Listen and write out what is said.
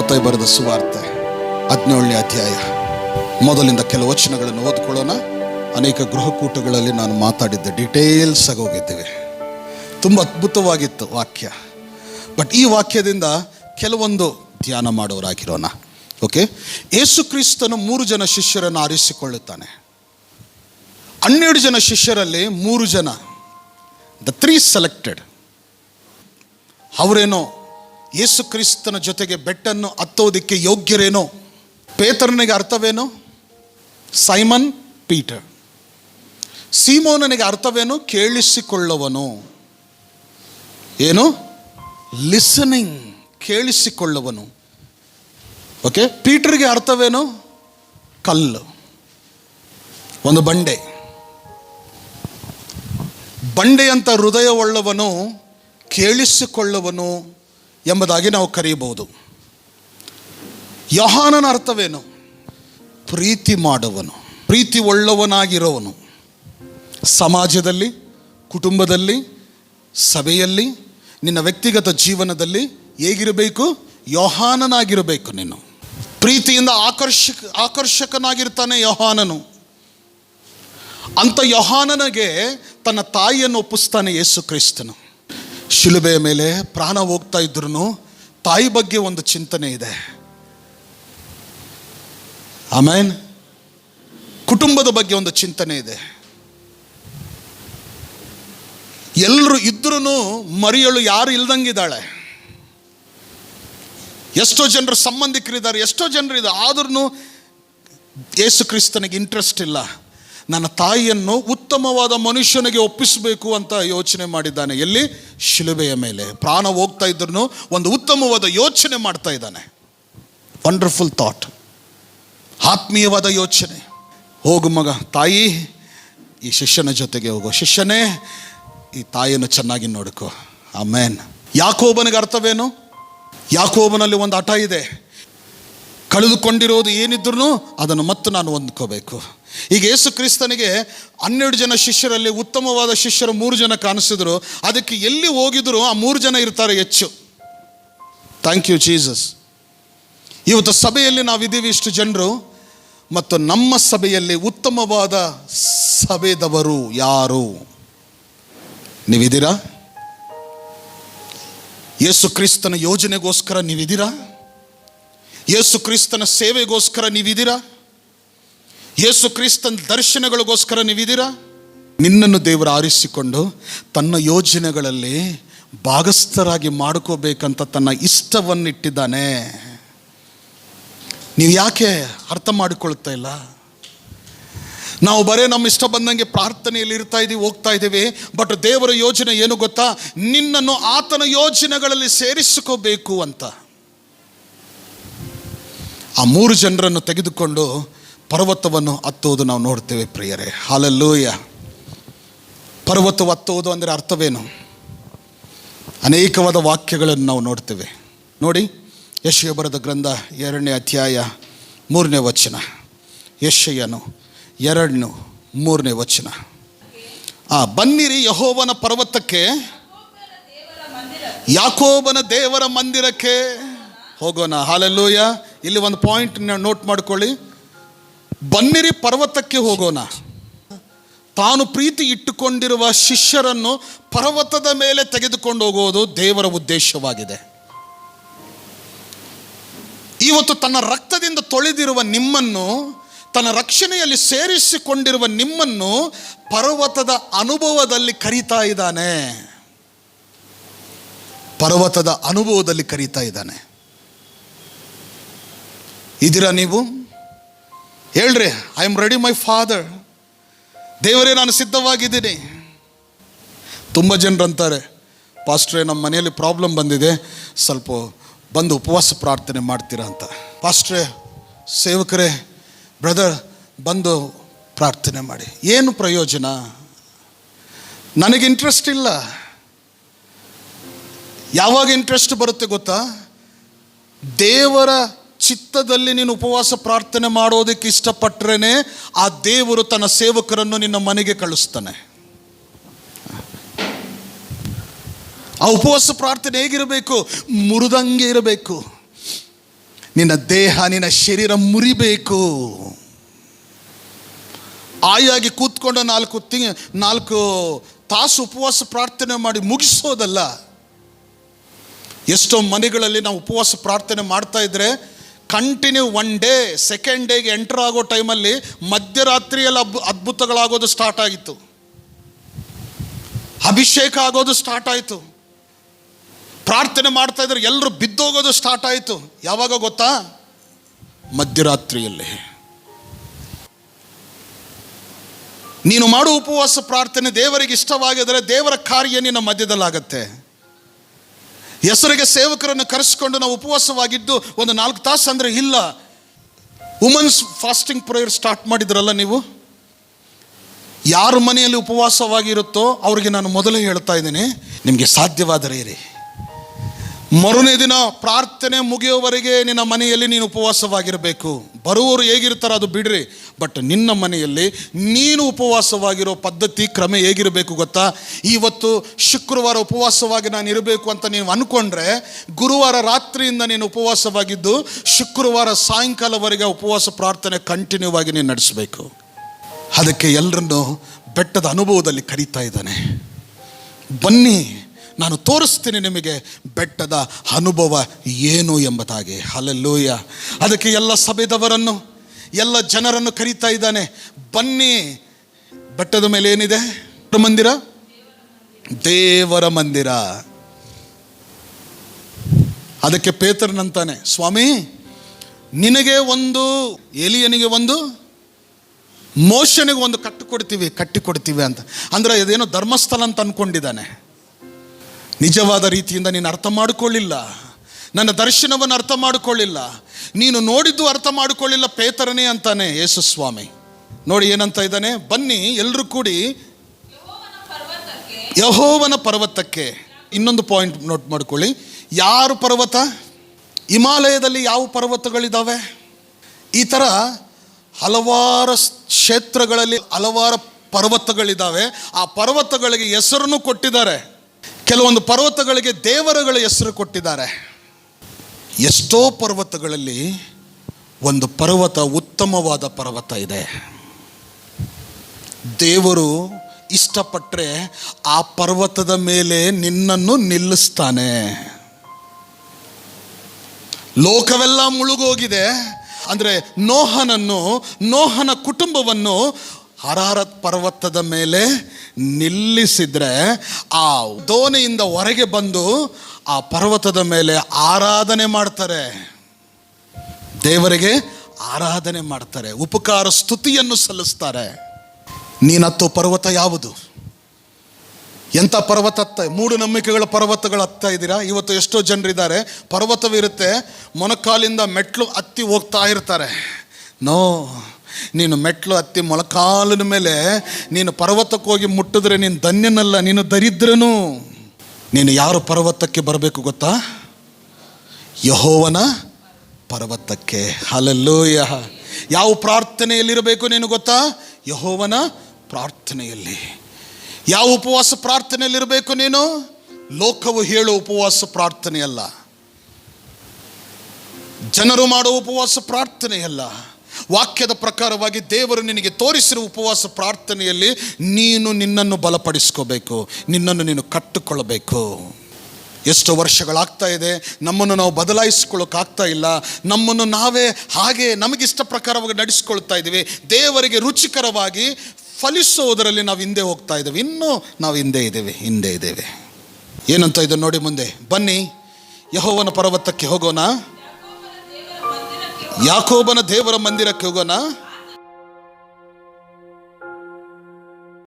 ಮತ್ತಾಯಿ ಬರೆದ ಸುವಾರ್ತೆ ಹದಿನೇಳನೇ ಅಧ್ಯಾಯ ಮೊದಲಿಂದ ಕೆಲವು ವಚನಗಳನ್ನು ಓದ್ಕೊಳ್ಳೋಣ ಅನೇಕ ಗೃಹಕೂಟಗಳಲ್ಲಿ ನಾನು ಮಾತಾಡಿದ್ದೆ ಡೀಟೇಲ್ಸ್ ಆಗಿ ಹೋಗಿದ್ದೇವೆ ತುಂಬ ಅದ್ಭುತವಾಗಿತ್ತು ವಾಕ್ಯ ಬಟ್ ಈ ವಾಕ್ಯದಿಂದ ಕೆಲವೊಂದು ಧ್ಯಾನ ಮಾಡೋರಾಗಿರೋಣ ಓಕೆ ಯೇಸು ಕ್ರಿಸ್ತನು ಮೂರು ಜನ ಶಿಷ್ಯರನ್ನು ಆರಿಸಿಕೊಳ್ಳುತ್ತಾನೆ ಹನ್ನೆರಡು ಜನ ಶಿಷ್ಯರಲ್ಲಿ ಮೂರು ಜನ ದ ತ್ರೀ ಸೆಲೆಕ್ಟೆಡ್ ಅವರೇನೋ ಯೇಸು ಕ್ರಿಸ್ತನ ಜೊತೆಗೆ ಬೆಟ್ಟನ್ನು ಹತ್ತೋದಕ್ಕೆ ಯೋಗ್ಯರೇನೋ? ಪೇತರನಿಗೆ ಅರ್ಥವೇನು? Simon Peter. ಸೀಮೋನನಿಗೆ ಅರ್ಥವೇನು? ಕೇಳಿಸಿಕೊಳ್ಳುವನು. ಏನು? ಲಿಸನಿಂಗ್, ಕೇಳಿಸಿಕೊಳ್ಳುವನು. ಓಕೆ? ಪೀಟರ್ಗೆ ಅರ್ಥವೇನು? ಕಲ್ಲು. ಒಂದು ಬಂಡೆ. ಬಂಡೆಯಂತ ಹೃದಯವುಳ್ಳವನು ಕೇಳಿಸಿಕೊಳ್ಳುವನು. ಎಂಬುದಾಗಿ ನಾವು ಕರೆಯಬಹುದು. ಯಹಾನನ ಅರ್ಥವೇನು? ಪ್ರೀತಿ ಮಾಡುವನು ಪ್ರೀತಿ ಒಳ್ಳವನಾಗಿರೋವನು ಸಮಾಜದಲ್ಲಿ, ಕುಟುಂಬದಲ್ಲಿ, ಸಭೆಯಲ್ಲಿ, ನಿನ್ನ ವ್ಯಕ್ತಿಗತ ಜೀವನದಲ್ಲಿ ಹೇಗಿರಬೇಕು? ಯೋಹಾನನಾಗಿರಬೇಕು ನೀನು. ಪ್ರೀತಿಯಿಂದ ಆಕರ್ಷಕ, ಆಕರ್ಷಕನಾಗಿರ್ತಾನೆ ಯೋಹಾನನು. ಅಂಥ ಯೋಹಾನನಿಗೆ ತನ್ನ ತಾಯಿಯನ್ನು ಒಪ್ಪಿಸ್ತಾನೆ ಯೇಸು ಕ್ರಿಸ್ತನು. ಶಿಲುಬೆಯ ಮೇಲೆ ಪ್ರಾಣ ಹೋಗ್ತಾ ಇದ್ರು ತಾಯಿ ಬಗ್ಗೆ ಒಂದು ಚಿಂತನೆ ಇದೆ. ಆಮೇನ್? ಕುಟುಂಬದ ಬಗ್ಗೆ ಒಂದು ಚಿಂತನೆ ಇದೆ. ಎಲ್ಲರೂ ಇದ್ರೂ ಮರಿಯಳು ಯಾರು ಇಲ್ದಂಗಿದ್ದಾಳೆ? ಎಷ್ಟೋ ಜನರು ಸಂಬಂಧಿಕರಿದ್ದಾರೆ, ಎಷ್ಟೋ ಜನರಿದ್ದಾರೆ ಆದ್ರೂ ಯೇಸು ಕ್ರಿಸ್ತನಿಗೆ ಇಂಟ್ರೆಸ್ಟ್ ಇಲ್ಲ. ನನ್ನ ತಾಯಿಯನ್ನು ಉತ್ತಮವಾದ ಮನುಷ್ಯನಿಗೆ ಒಪ್ಪಿಸಬೇಕು ಅಂತ ಯೋಚನೆ ಮಾಡಿದ್ದಾನೆ. ಎಲ್ಲಿ? ಶಿಲುಬೆಯ ಮೇಲೆ. ಪ್ರಾಣ ಹೋಗ್ತಾ ಇದ್ರೂ ಒಂದು ಉತ್ತಮವಾದ ಯೋಚನೆ ಮಾಡ್ತಾ ಇದ್ದಾನೆ. ವಂಡರ್ಫುಲ್ ಥಾಟ್ ಆತ್ಮೀಯವಾದ ಯೋಚನೆ. ಹೋಗು ಮಗ, ತಾಯಿ, ಈ ಶಿಷ್ಯನ ಜೊತೆಗೆ ಹೋಗು. ಶಿಷ್ಯನೇ, ಈ ತಾಯಿಯನ್ನು ಚೆನ್ನಾಗಿ ನೋಡಿಕೊ. ಆ ಮ್ಯಾನ್ ಯಾಕೋಬನಿಗೆ ಅರ್ಥವೇನು? ಯಾಕೋಬನಲ್ಲಿ ಒಂದು ಹಠ ಇದೆ. ಕಳೆದುಕೊಂಡಿರೋದು ಏನಿದ್ರು ಅದನ್ನು ಮತ್ತೆ ನಾನು ಹೊಂದ್ಕೋಬೇಕು. ಈಗ ಯೇಸು ಕ್ರಿಸ್ತನಿಗೆ ಹನ್ನೆರಡು ಜನ ಶಿಷ್ಯರಲ್ಲಿ ಉತ್ತಮವಾದ ಶಿಷ್ಯರು ಮೂರು ಜನ ಕಾಣಿಸಿದ್ರು. ಅದಕ್ಕೆ ಎಲ್ಲಿ ಹೋಗಿದ್ರು ಆ ಮೂರು ಜನ ಇರ್ತಾರೆ ಹೆಚ್ಚು. ಥ್ಯಾಂಕ್ ಯು ಜೀಸಸ್ ಇವತ್ತು ಸಭೆಯಲ್ಲಿ ನಾವಿದ್ದೀವಿ ಇಷ್ಟು ಜನರು. ಮತ್ತು ನಮ್ಮ ಸಭೆಯಲ್ಲಿ ಉತ್ತಮವಾದ ಸಭೆದವರು ಯಾರು? ನೀವಿದ್ದೀರಾ? ಯೇಸು ಕ್ರಿಸ್ತನ ಯೋಜನೆಗೋಸ್ಕರ ನೀವಿದ್ದೀರಾ? ಯೇಸು ಕ್ರಿಸ್ತನ ಸೇವೆಗೋಸ್ಕರ ನೀವಿದ್ದೀರಾ? ಯೇಸು ಕ್ರಿಸ್ತನ ದರ್ಶನಗಳಿಗೋಸ್ಕರ ನೀವಿದ್ದೀರಾ? ನಿನ್ನನ್ನು ದೇವರು ಆರಿಸಿಕೊಂಡು ತನ್ನ ಯೋಜನೆಗಳಲ್ಲಿ ಭಾಗಸ್ಥರಾಗಿ ಮಾಡ್ಕೋಬೇಕಂತ ತನ್ನ ಇಷ್ಟವನ್ನಿಟ್ಟಿದ್ದಾನೆ. ನೀವು ಯಾಕೆ ಅರ್ಥ ಮಾಡಿಕೊಳ್ತಾ ಇಲ್ಲ? ನಾವು ಬರೇ ನಮ್ಮ ಇಷ್ಟ ಬಂದಂಗೆ ಪ್ರಾರ್ಥನೆಯಲ್ಲಿ ಇರ್ತಾ ಇದ್ದೀವಿ, ಹೋಗ್ತಾ ಇದ್ದೀವಿ, ಬಟ್ ದೇವರ ಯೋಜನೆ ಏನು ಗೊತ್ತಾ? ನಿನ್ನನ್ನು ಆತನ ಯೋಜನೆಗಳಲ್ಲಿ ಸೇರಿಸಿಕೋಬೇಕು ಅಂತ. ಆ ಮೂರು ಜನರನ್ನು ತೆಗೆದುಕೊಂಡು ಪರ್ವತವನ್ನು ಹತ್ತುವುದು ನಾವು ನೋಡ್ತೇವೆ ಪ್ರಿಯರೇ. ಹಾಲಲ್ಲೂಯ ಪರ್ವತ ಹತ್ತುವುದು ಅಂದರೆ ಅರ್ಥವೇನು? ಅನೇಕವಾದ ವಾಕ್ಯಗಳನ್ನು ನಾವು ನೋಡ್ತೇವೆ. ನೋಡಿ ಯಶಯ ಬರೆದ ಗ್ರಂಥ ಎರಡನೇ ಅಧ್ಯಾಯ ಮೂರನೇ ವಚನ. ಯಶಯ್ಯನು ಎರಡನು ಮೂರನೇ ವಚನ. ಆ, ಬನ್ನಿರಿ ಯಹೋವನ ಪರ್ವತಕ್ಕೆ. ಯಾಕೋಬನ ದೇವರ ಮಂದಿರಕ್ಕೆ. ಹೋಗೋಣ. ಹಾಲಲ್ಲೂಯ್ಯ ಇಲ್ಲಿ ಒಂದು ಪಾಯಿಂಟ್ ನೋಟ್ ಮಾಡ್ಕೊಳ್ಳಿ. ಬನ್ನಿರಿ ಪರ್ವತಕ್ಕೆ ಹೋಗೋಣ. ತಾನು ಪ್ರೀತಿ ಇಟ್ಟುಕೊಂಡಿರುವ ಶಿಷ್ಯರನ್ನು ಪರ್ವತದ ಮೇಲೆ ತೆಗೆದುಕೊಂಡು ಹೋಗೋದು ದೇವರ ಉದ್ದೇಶವಾಗಿದೆ. ಇವತ್ತು ತನ್ನ ರಕ್ತದಿಂದ ತೊಳೆದಿರುವ ನಿಮ್ಮನ್ನು, ತನ್ನ ರಕ್ಷಣೆಯಲ್ಲಿ ಸೇರಿಸಿಕೊಂಡಿರುವ ನಿಮ್ಮನ್ನು ಪರ್ವತದ ಅನುಭವದಲ್ಲಿ ಕರೀತಾ ಇದ್ದಾನೆ. ಪರ್ವತದ ಅನುಭವದಲ್ಲಿ ಕರೀತಾ ಇದ್ದಾನೆ. ಇದೀರಾ ನೀವು? ಹೇಳ್ರಿ I am ready my father ದೇವರೇ, ನಾನು ಸಿದ್ಧವಾಗಿದ್ದೀನಿ. ತುಂಬ ಜನರು ಅಂತಾರೆ ಪಾಸ್ಟ್ರೇ ನಮ್ಮ ಮನೆಯಲ್ಲಿ ಪ್ರಾಬ್ಲಮ್ ಬಂದಿದೆ. ಸ್ವಲ್ಪ ಬಂದು ಉಪವಾಸ ಪ್ರಾರ್ಥನೆ ಮಾಡ್ತೀರಾ ಅಂತ. ಪಾಸ್ಟ್ರೇ ಸೇವಕರೇ ಬ್ರದರ್ ಬಂದು ಪ್ರಾರ್ಥನೆ ಮಾಡಿ. ಏನು ಪ್ರಯೋಜನ? ನನಗೆ ಇಂಟ್ರೆಸ್ಟ್ ಇಲ್ಲ. ಯಾವಾಗ ಇಂಟ್ರೆಸ್ಟ್ ಬರುತ್ತೆ ಗೊತ್ತಾ? ದೇವರ ಚಿತ್ತದಲ್ಲಿ ನೀನು ಉಪವಾಸ ಪ್ರಾರ್ಥನೆ ಮಾಡೋದಕ್ಕೆ ಇಷ್ಟಪಟ್ಟರೇನೆ ಆ ದೇವರು ತನ್ನ ಸೇವಕರನ್ನು ನಿನ್ನ ಮನೆಗೆ ಕಳಿಸ್ತಾನೆ. ಆ ಉಪವಾಸ ಪ್ರಾರ್ಥನೆ ಹೇಗಿರಬೇಕು? ಮುರಿದಂಗೆ ಇರಬೇಕು. ನಿನ್ನ ದೇಹ, ನಿನ್ನ ಶರೀರ ಮುರಿಬೇಕು. ಆಯಾಗಿ ಕೂತ್ಕೊಂಡು ನಾಲ್ಕು ತಿಂಗ್, ನಾಲ್ಕು ತಾಸು ಉಪವಾಸ ಪ್ರಾರ್ಥನೆ ಮಾಡಿ ಮುಗಿಸೋದಲ್ಲ. ಎಷ್ಟೋ ಮನೆಗಳಲ್ಲಿ ನಾವು ಉಪವಾಸ ಪ್ರಾರ್ಥನೆ ಮಾಡ್ತಾ ಇದ್ರೆ ಕಂಟಿನ್ಯೂ ಒನ್ ಡೇ ಸೆಕೆಂಡ್ ಡೇಗೆ ಎಂಟರ್ ಆಗೋ ಟೈಮಲ್ಲಿ ಮಧ್ಯರಾತ್ರಿಯಲ್ಲಿ ಅಬ್, ಅದ್ಭುತಗಳಾಗೋದು ಸ್ಟಾರ್ಟ್ ಆಗಿತ್ತು. ಅಭಿಷೇಕ ಆಗೋದು ಸ್ಟಾರ್ಟ್ ಆಯಿತು. ಪ್ರಾರ್ಥನೆ ಮಾಡ್ತಾ ಇದ್ರೆ ಎಲ್ಲರೂ ಬಿದ್ದೋಗೋದು ಸ್ಟಾರ್ಟ್ ಆಯಿತು. ಯಾವಾಗ ಗೊತ್ತಾ? ಮಧ್ಯರಾತ್ರಿಯಲ್ಲಿ. ನೀನು ಮಾಡು ಉಪವಾಸ, ಪ್ರಾರ್ಥನೆ ದೇವರಿಗೆ ಇಷ್ಟವಾಗಿದ್ರೆ ದೇವರ ಕಾರ್ಯ ನಿನ್ನ ಮಧ್ಯದಲ್ಲಾಗತ್ತೆ. ಹೆಸರಿಗೆ ಸೇವಕರನ್ನು ಕರೆಸಿಕೊಂಡು ನಾವು ಉಪವಾಸವಾಗಿದ್ದು ಒಂದು ನಾಲ್ಕು ತಾಸು ಅಂದರೆ ಇಲ್ಲ. ವುಮೆನ್ಸ್ ಫಾಸ್ಟಿಂಗ್ ಪ್ರೇಯರ್ ಸ್ಟಾರ್ಟ್ ಮಾಡಿದ್ರಲ್ಲ ನೀವು? ಯಾರ ಮನೆಯಲ್ಲಿ ಉಪವಾಸವಾಗಿರುತ್ತೋ ಅವ್ರಿಗೆ ನಾನು ಮೊದಲೇ ಹೇಳ್ತಾ ಇದ್ದೀನಿ. ನಿಮಗೆ ಸಾಧ್ಯವಾದರೆ ಇರಿ. ಮರುನೇ ದಿನ ಪ್ರಾರ್ಥನೆ ಮುಗಿಯುವವರೆಗೆ ನಿನ್ನ ಮನೆಯಲ್ಲಿ ನೀನು ಉಪವಾಸವಾಗಿರಬೇಕು. ಬರುವವರು ಹೇಗಿರ್ತಾರೋ ಅದು ಬಿಡ್ರಿ, ಬಟ್ ನಿನ್ನ ಮನೆಯಲ್ಲಿ ನೀನು ಉಪವಾಸವಾಗಿರೋ ಪದ್ಧತಿ ಕ್ರಮ ಹೇಗಿರಬೇಕು ಗೊತ್ತಾ? ಇವತ್ತು ಶುಕ್ರವಾರ ಉಪವಾಸವಾಗಿ ನಾನು ಇರಬೇಕು ಅಂತ ನೀವು ಅಂದ್ಕೊಂಡ್ರೆ ಗುರುವಾರ ರಾತ್ರಿಯಿಂದ ನೀನು ಉಪವಾಸವಾಗಿದ್ದು, ಶುಕ್ರವಾರ ಸಾಯಂಕಾಲವರೆಗೆ ಉಪವಾಸ ಪ್ರಾರ್ಥನೆ ಕಂಟಿನ್ಯೂ ಆಗಿ ನೀನು ನಡೆಸಬೇಕು. ಅದಕ್ಕೆ ಎಲ್ಲರನ್ನು ಬೆಟ್ಟದ ಅನುಭವದಲ್ಲಿ ಕರೀತಾ ಇದ್ದಾನೆ. ಬನ್ನಿ. ನಾನು ತೋರಿಸ್ತೀನಿ ನಿಮಗೆ ಬೆಟ್ಟದ ಅನುಭವ ಏನು ಎಂಬುದಾಗಿ. ಅಲ್ಲೆಲ್ಲೂಯ್ಯ ಅದಕ್ಕೆ ಎಲ್ಲ ಸಭೆದವರನ್ನು, ಎಲ್ಲ ಜನರನ್ನು ಕರೀತಾ ಇದ್ದಾನೆ. ಬನ್ನಿ, ಬೆಟ್ಟದ ಮೇಲೆ ಏನಿದೆ? ಮಂದಿರ? ದೇವರ ಮಂದಿರ. ಅದಕ್ಕೆ ಪೇತ್ರನಂತಾನೆ, ಸ್ವಾಮಿ, ನಿನಗೆ ಒಂದು, ಎಲಿಯನಿಗೆ ಒಂದು ಮೋಷನಿಗೆ ಒಂದು ಕಟ್ಟಿಕೊಡ್ತೀವಿ ಕಟ್ಟಿಕೊಡ್ತೀವಿ ಕಟ್ಟಿ ಅಂತ. ಅಂದರೆ ಅದೇನೋ ಧರ್ಮಸ್ಥಳ ಅಂತ ಅಂದ್ಕೊಂಡಿದ್ದಾನೆ ನಿಜವಾದ ರೀತಿಯಿಂದ ನೀನು ಅರ್ಥ ಮಾಡಿಕೊಳ್ಳಿಲ್ಲ. ನನ್ನ ದರ್ಶನವನ್ನು ಅರ್ಥ ಮಾಡಿಕೊಳ್ಳಿಲ್ಲ. ನೀನು ನೋಡಿದ್ದು ಅರ್ಥ ಮಾಡಿಕೊಳ್ಳಿಲ್ಲ, ಪೇತರನೇ ಅಂತಾನೆ ಯೇಸು ಸ್ವಾಮಿ ನೋಡಿ ಏನಂತ ಇದ್ದಾನೆ? ಬನ್ನಿ ಎಲ್ಲರೂ ಕೂಡಿ. ಯಹೋವನ ಪರ್ವತಕ್ಕೆ. ಇನ್ನೊಂದು ಪಾಯಿಂಟ್ ನೋಟ್ ಮಾಡಿಕೊಳ್ಳಿ. ಯಾರು ಪರ್ವತ? ಹಿಮಾಲಯದಲ್ಲಿ ಯಾವ ಪರ್ವತಗಳಿದ್ದಾವೆ ಈ ಥರ ಹಲವಾರು ಕ್ಷೇತ್ರಗಳಲ್ಲಿ ಹಲವಾರು ಪರ್ವತಗಳಿದ್ದಾವೆ ಆ ಪರ್ವತಗಳಿಗೆ ಹೆಸರನ್ನು ಕೊಟ್ಟಿದ್ದಾರೆ. ಕೆಲವೊಂದು ಪರ್ವತಗಳಿಗೆ ದೇವರುಗಳ ಹೆಸರು ಕೊಟ್ಟಿದ್ದಾರೆ. ಎಷ್ಟೋ ಪರ್ವತಗಳಲ್ಲಿ ಒಂದು ಪರ್ವತ ಉತ್ತಮವಾದ ಪರ್ವತ ಇದೆ. ದೇವರು ಇಷ್ಟಪಟ್ಟರೆ ಆ ಪರ್ವತದ ಮೇಲೆ ನಿನ್ನನ್ನು ನಿಲ್ಲಿಸ್ತಾನೆ. ಲೋಕವೆಲ್ಲ ಮುಳುಗೋಗಿದೆ. ಅಂದರೆ ನೋಹನನ್ನು, ನೋಹನ ಕುಟುಂಬವನ್ನು ಹರಾರತ್ ಪರ್ವತದ ಮೇಲೆ ನಿಲ್ಲಿಸಿದ್ರೆ ಆ ದೋಣಿಯಿಂದ ಹೊರಗೆ ಬಂದು ಆ ಪರ್ವತದ ಮೇಲೆ ಆರಾಧನೆ ಮಾಡ್ತಾರೆ. ದೇವರಿಗೆ ಆರಾಧನೆ ಮಾಡ್ತಾರೆ. ಉಪಕಾರ ಸ್ತುತಿಯನ್ನು ಸಲ್ಲಿಸ್ತಾರೆ. ನೀನತ್ತು ಪರ್ವತ ಯಾವುದು? ಎಂಥ ಪರ್ವತ ಹತ್ತ ಮೂಢನಂಬಿಕೆಗಳ ಪರ್ವತಗಳು ಹತ್ತಾ ಇದ್ದೀರಾ? ಇವತ್ತು ಎಷ್ಟೋ ಜನರಿದ್ದಾರೆ. ಪರ್ವತವಿರುತ್ತೆ ಮೊನಕಾಲಿಂದ ಮೆಟ್ಲು ಹತ್ತಿ ಹೋಗ್ತಾ ಇರ್ತಾರೆ. ನೋ ನೀನು ಮೆಟ್ಲು ಹತ್ತಿ ಮೊಳಕಾಲಿನ ಮೇಲೆ ನೀನು ಪರ್ವತಕ್ಕೆ ಹೋಗಿ ಮುಟ್ಟಿದ್ರೆ ನೀನು ಧನ್ಯನಲ್ಲ, ನೀನು ದರಿದ್ರನು. ನೀನು ಯಾರು ಪರ್ವತಕ್ಕೆ ಬರಬೇಕು ಗೊತ್ತಾ? ಯಹೋವನ ಪರ್ವತಕ್ಕೆ. ಹಲಲ್ಲೂಯ. ಯಾವ ಪ್ರಾರ್ಥನೆಯಲ್ಲಿರಬೇಕು ನೀನು ಗೊತ್ತಾ? ಯಹೋವನ ಪ್ರಾರ್ಥನೆಯಲ್ಲಿ. ಯಾವ ಉಪವಾಸ ಪ್ರಾರ್ಥನೆಯಲ್ಲಿರಬೇಕು ನೀನು? ಲೋಕವು ಹೇಳೋ ಉಪವಾಸ ಪ್ರಾರ್ಥನೆಯಲ್ಲ. ಜನರು ಮಾಡುವ ಉಪವಾಸ ಪ್ರಾರ್ಥನೆಯಲ್ಲ. ವಾಕ್ಯದ ಪ್ರಕಾರವಾಗಿ ದೇವರು ನಿನಗೆ ತೋರಿಸಿರುವ ಉಪವಾಸ ಪ್ರಾರ್ಥನೆಯಲ್ಲಿ ನೀನು ನಿನ್ನನ್ನು ಬಲಪಡಿಸ್ಕೋಬೇಕು. ನಿನ್ನನ್ನು ನೀನು ಕಟ್ಟಿಕೊಳ್ಳಬೇಕು. ಎಷ್ಟು ವರ್ಷಗಳಾಗ್ತಾ ಇದೆ. ನಮ್ಮನ್ನು ನಾವು ಬದಲಾಯಿಸ್ಕೊಳ್ಳೋಕ್ಕಾಗ್ತಾ ಇಲ್ಲ. ನಮ್ಮನ್ನು ನಾವೇ ಹಾಗೆ ನಮಗಿಷ್ಟ ಪ್ರಕಾರವಾಗಿ ನಡೆಸ್ಕೊಳ್ತಾ ಇದ್ದೀವಿ. ದೇವರಿಗೆ ರುಚಿಕರವಾಗಿ ಫಲಿಸುವುದರಲ್ಲಿ ನಾವು ಹಿಂದೆ ಹೋಗ್ತಾ ಇದ್ದೇವೆ. ಇನ್ನೂ ನಾವು ಹಿಂದೆ ಇದ್ದೇವೆ ಹಿಂದೆ ಇದ್ದೇವೆ. ಏನಂತ ಇದು ನೋಡಿ ಮುಂದೆ. ಬನ್ನಿ, ಯಹೋವನ ಪರ್ವತಕ್ಕೆ ಹೋಗೋಣ. ಯಾಕೋಬನ ದೇವರ ಮಂದಿರಕ್ಕೆ ಹೋಗೋಣ